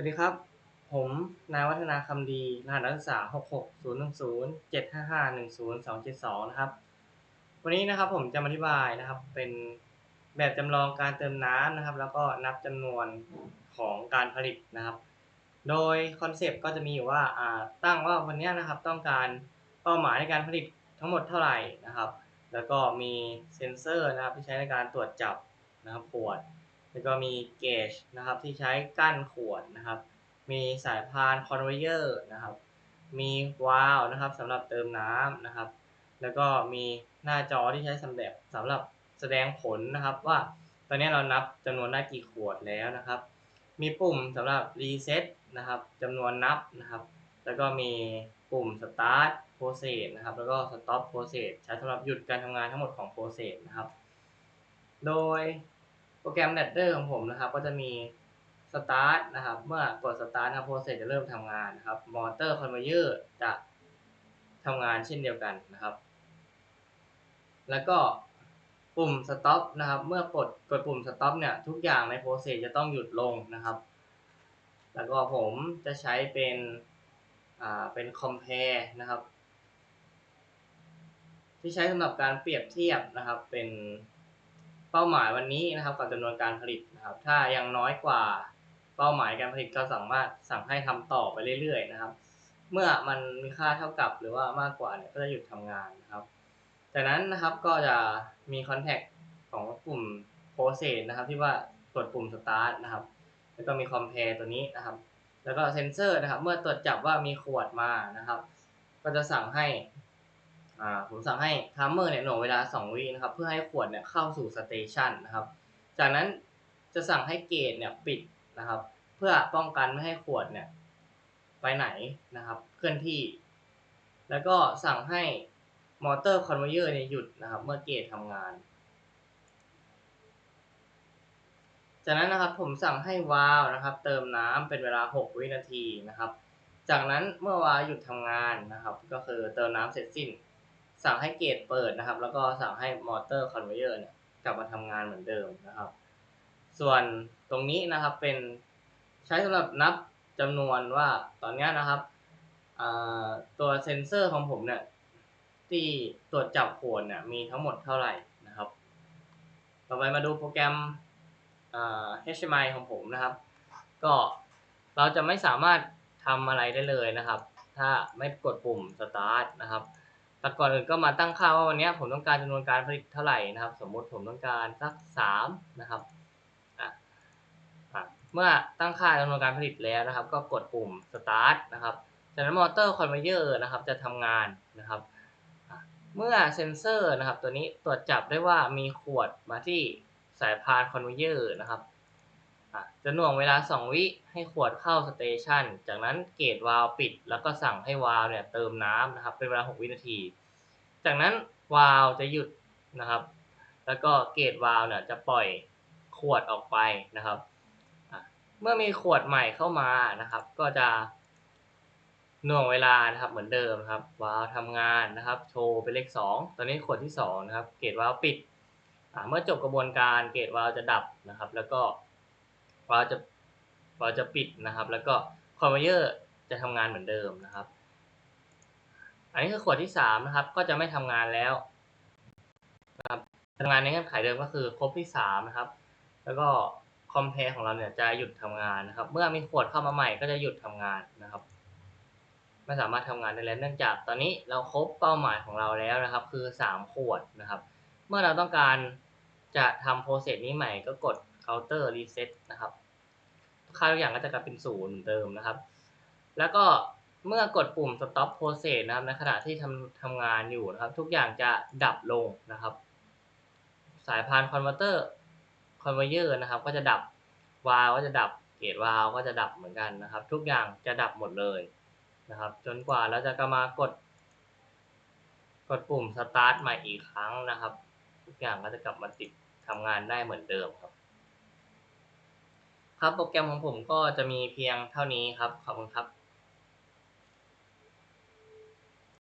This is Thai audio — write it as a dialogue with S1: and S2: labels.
S1: วัสดีครับ ผมนายวัฒนาคำดี รหัสนักศึกษา 66010 755 10272 นะครับ วันนี้นะครับผมจะมาอธิบายนะครับเป็นแบบจำลองการเติมน้ำนะครับ แล้วก็นับจำนวนของการผลิตนะครับ โดยคอนเซปต์ก็จะมีอยู่ว่าาตั้งว่าวันนี้นะครับต้องการเป้าหมายในการผลิตทั้งหมดเท่าไหร่นะครับ แล้วก็มีเซ็นเซอร์นะครับที่ใช้ในการตรวจจับนะครับขวด แล้วก็มีเกจนะครับที่ใช้กั้นขวดนะครับ มีสายพานคอนเวเยอร์นะครับ มีวาล์วนะครับสำหรับเติมน้ำนะครับ แล้วก็มีหน้าจอที่ใช้สำหรับสำหรับแสดงผลนะครับว่าตอนนี้เรานับจำนวนได้กี่ขวดแล้วนะครับ มีปุ่มสำหรับรีเซ็ตนะครับจำนวนนับนะครับ แล้วก็มีปุ่ม start process นะครับ แล้วก็ stop process ใช้สำหรับหยุดการทำงานทั้งหมดของ process นะครับ โดย โปรแกรม Ladder ของผมนะครับ ก็จะมี start นะครับ เมื่อกด start นะครับ process จะเริ่มทำงานนะครับ motor conveyor จะทำงานเช่นเดียวกันนะครับ แล้วก็ปุ่ม stop นะครับ เมื่อกดกดปุ่ม stop เนี่ย ทุกอย่างใน process จะต้องหยุดลงนะครับ แล้วก็ผมจะใช้เป็นอ่าเป็น compare นะครับ ที่ใช้สำหรับการเปรียบเทียบนะครับเป็น เป้าหมายวันนี้นะครับกับจำนวนการผลิตนะครับ ถ้ายังน้อยกว่าเป้าหมายการผลิตก็สามารถสั่งให้ทำต่อไปเรื่อยๆนะครับ เมื่อมันมีค่าเท่ากับหรือว่ามากกว่าเนี่ยก็จะหยุดทำงานนะครับ จากนั้นนะครับก็จะมีคอนแทคของกลุ่ม process นะครับ ที่ว่ากดปุ่ม start นะครับ แล้วก็มี compare ตัวนี้นะครับ แล้วก็เซนเซอร์นะครับ เมื่อตรวจจับว่ามีขวดมานะครับ ก็จะสั่งให้ อ่าผมสั่งให้ทัมเมอร์เนี่ยหน่วงเวลา 2 วินะครับ เพื่อให้ขวดเนี่ยเข้าสู่สเตชันนะครับ จากนั้นจะสั่งให้เกตเนี่ยปิดนะครับ เพื่อป้องกันไม่ให้ขวดเนี่ยไปไหนนะครับ เคลื่อนที่ แล้วก็สั่งให้มอเตอร์คอนเวเยอร์เนี่ยหยุดนะครับ เมื่อเกตทำงาน จากนั้นนะครับผมสั่งให้วาล์วนะครับ เติมน้ำเป็นเวลา 6 วินาทีนะครับ จากนั้นเมื่อวาล์วหยุดทำงานนะครับ ก็คือเติมน้ำเสร็จสิ้น สั่งให้เกตเปิดนะครับ แล้วก็สั่งให้มอเตอร์คอนเวเยอร์เนี่ยกลับมาทำงานเหมือนเดิมนะครับ ส่วนตรงนี้นะครับเป็นใช้สำหรับนับจำนวนว่าตอนนี้นะครับตัวเซนเซอร์ของผมเนี่ยที่ตรวจจับขวดเนี่ยมีทั้งหมดเท่าไหร่นะครับ ต่อไปมาดูโปรแกรม HMI ของผมนะครับ ก็เราจะไม่สามารถทำอะไรได้เลยนะครับ ถ้าไม่กดปุ่ม start นะครับ แต่ก่อนอื่นก็มาตั้งค่าว่าวันนี้ผมต้องการจำนวนการผลิตเท่าไหร่นะครับ สมมติผมต้องการสักสามนะครับเมื่อตั้งค่าจำนวนการผลิตแล้วนะครับ ก็กดปุ่ม start นะครับจากนั้นมอเตอร์คอนเวเยอร์นะครับ จะทำงานนะครับเมื่อเซนเซอร์นะครับ ตัวนี้ตรวจจับได้ว่ามีขวดมาที่สายพานคอนเวเยอร์นะครับ จะหน่วงเวลา 2 วิให้ขวดเข้าสเตชันจากนั้นเกตวาล์วปิด แล้วก็สั่งให้วาล์วเนี่ยเติมน้ำนะครับ เป็นเวลา 6 วินาที จากนั้นวาล์วจะหยุดนะครับ แล้วก็เกตวาล์วเนี่ยจะปล่อยขวดออกไปนะครับเมื่อมีขวดใหม่เข้ามานะครับ ก็จะหน่วงเวลานะครับ เหมือนเดิมครับวาล์วทำงานนะครับ โชว์เป็นเลข 2 ตอนนี้ขวดที่2นะครับ เกตวาล์วปิดเมื่อจบกระบวนการเกตวาล์วจะดับนะครับ แล้วก็ วาจะวาจะปิดนะครับ แล้วก็คอนเวเยอร์จะทำงานเหมือนเดิมนะครับ อันนี้คือขวดที่สามนะครับ ก็จะไม่ทำงานแล้วนะครับทำงานในเงื่อนไขเดิมก็คือครบที่สามนะครับ แล้วก็คอมเพลของเราเนี่ยจะหยุดทำงานนะครับ เมื่อมีขวดเข้ามาใหม่ก็จะหยุดทำงานนะครับ ไม่สามารถทำงานได้แล้วเนื่องจากตอนนี้เราครบเป้าหมายของเราแล้วนะครับ คือสามขวดนะครับ เมื่อเราต้องการจะทำโปรเซสนี้ใหม่ก็กด counter reset นะครับค่าทุกอย่างก็จะกลับเป็นศูนย์เหมือนเดิมนะครับ แล้วก็เมื่อกดปุ่ม stop process นะครับในขณะที่ทำทำงานอยู่นะครับ ทุกอย่างจะดับลงนะครับ สายพาน converter conveyor นะครับ ก็จะดับวาล์วก็จะดับเกตวาล์วก็จะดับเหมือนกันนะครับ ทุกอย่างจะดับหมดเลยนะครับ จนกว่าเราจะกลับมากด กดปุ่ม start ใหม่อีกครั้งนะครับ ทุกอย่างก็จะกลับมาติดทำงานได้เหมือนเดิมครับ ครับโปรแกรมของผมก็จะมีเพียงเท่านี้ครับ ขอบคุณครับ